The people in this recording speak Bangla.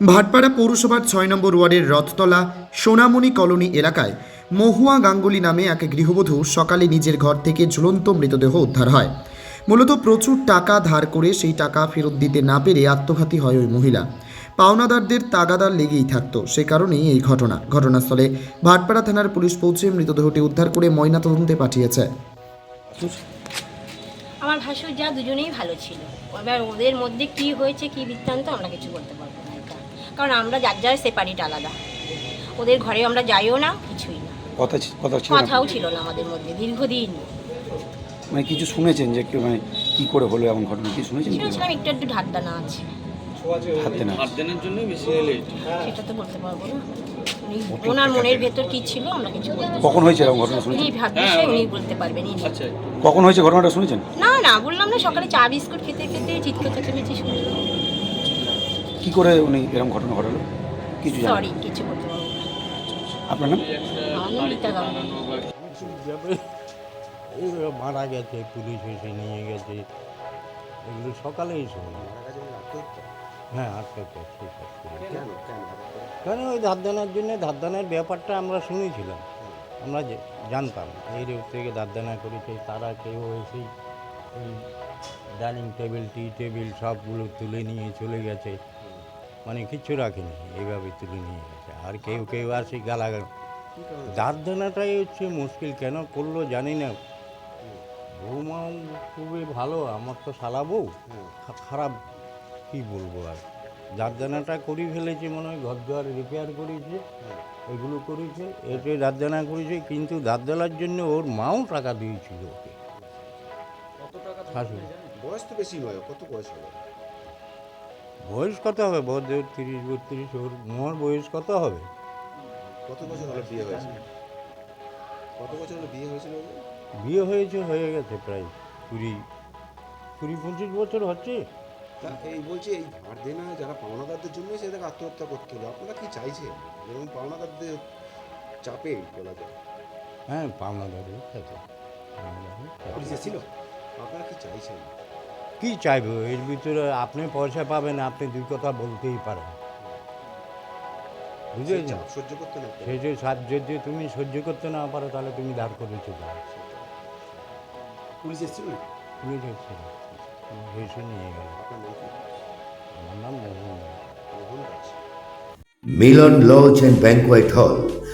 ভাটপাড়া পৌরসভার ছয় নম্বর ওয়ার্ডের রথতলা সোনামণি কলোনি এলাকায় মহুয়া গাঙ্গুলি নামে এক গৃহবধূ সকালে নিজের ঘর থেকে ঝুলন্ত মৃতদেহ উদ্ধার হয়। মূলত প্রচুর টাকা ধার করে সেই টাকা ফেরত দিতে না পেরে আত্মঘাতী হয় ওই মহিলা। পাওনাদারদের তাগাদার লেগেই থাকতো সে কারণেই এই ঘটনা। ঘটনাস্থলে ভাটপাড়া থানার পুলিশ পৌঁছে মৃতদেহটি উদ্ধার করে ময়নাতদন্তে পাঠিয়েছে। আমার ভাসুর যা দুজনেই ভালো ছিল। এবার ওদের মধ্যে কি হয়েছে, কি বৃত্তান্ত আমরা কিছু বলতে পারব কারণ আমরা যার যার সেপারেট আলাদা। ওদের ঘরে আমরা যাইও না কিছুই না। কথা ছি- কথা ছিল না? কথাও ছিল না আমাদের মধ্যে দীর্ঘদিন। মানে কিছু শুনেছেন যে একটু মানে কি করে হলো এমন ঘটনা? কি শুনেছেন শুনেছিলাম একটু একটু ঢাকদানা আছে। হাতে না আটজনের জন্য বেশি লেট সেটা তো বলতে পারব না। উনি ওনার মনের ভেতর কি ছিল আমরা কিছু বলতে পারব কখন হয়েছে এরকম ঘটনা উনি শুনেছেন ভাগ্যে উনি বলতে পারবেন ইনি। আচ্ছা কখন হয়েছে ঘটনাটা শুনেছেন? না না বললাম না সকালে চা বিস্কুট খেতে খেতে চিৎকার চেঁচামেচি শুনলাম। কি করে উনি এরকম ঘটনা ঘটালো? কিছু সরি কিছু বলতে পারব না। আপনার নাম? যাবে এই মারা গেছে পুলিশ এসে নিয়ে গেছে। এগুলো সকালেই শুনলাম। হ্যাঁ আটকাতে ঠিক আছে কেন? ওই ধারদানার জন্য ধারদানার ব্যাপারটা আমরা শুনেছিলাম। আমরা যে- জানতাম। এই রূপ থেকে ধারদানা করেছে তারা কেউ এসেই ওই ডাইনিং টেবিল টি টেবিল সবগুলো তুলে নিয়ে চলে গেছে। মানে কিচ্ছু রাখেনি এইভাবে তুলে নিয়ে গেছে। আর কেউ কেউ আসে গালাগাল। দাঁতদানাটাই হচ্ছে মুশকিল কেন করল জানি না। বৌমা খুবই ভালো আমার তো সালা বউ। খারাপ কি বলব আর। দাঁতদানাটা করি ফেলেছে মনে হয় ঘর দুয়ার রিপেয়ার করেছে এগুলো করেছে এতে দাঁতদানা করেছে কিন্তু দাঁতদানার জন্য ওর মাও টাকা দিয়েছিল ওকে। শাশুড়ি বয়স তো বেশি নয় কত বয়স হবে? বয়স কত হবে? বড় তিরিশ বত্রিশ ওর মোর বয়স কত হবে? কত বছর হলো বিয়ে হয়েছে? কত বছর হলো বিয়ে হয়েছিল ওদের? বিয়ে হয়েছে হয়ে গেছে প্রায় কুড়ি কুড়ি পঁচিশ বছর হচ্ছে। তা এই বলছি এই ধার দেনা যারা পাওনাদারদের জন্য সেটাকে আত্মহত্যা করতে হলো আপনারা কি চাইছেন? যেমন পাওনাদারদের চাপে বলা যায়। হ্যাঁ পাওনাদারি থাকে পাওনাদারি থাকে। পুলিশ ছিল আপনারা কি চাইছেন? কি চাইব? এর ভিতরে আপনি পয়সা পাবেন আপনি দুই কথা বলতেই পারেন। বুঝেছেন সহ্য করতে না সেই যে যদি তুমি সহ্য করতে না পারো তাহলে তুমি ধার করেছ দাও পুলিশ এসেছিল এসে নিয়ে গেল। আমার নাম Mohan. Mohan Milan lodge and banquet hall.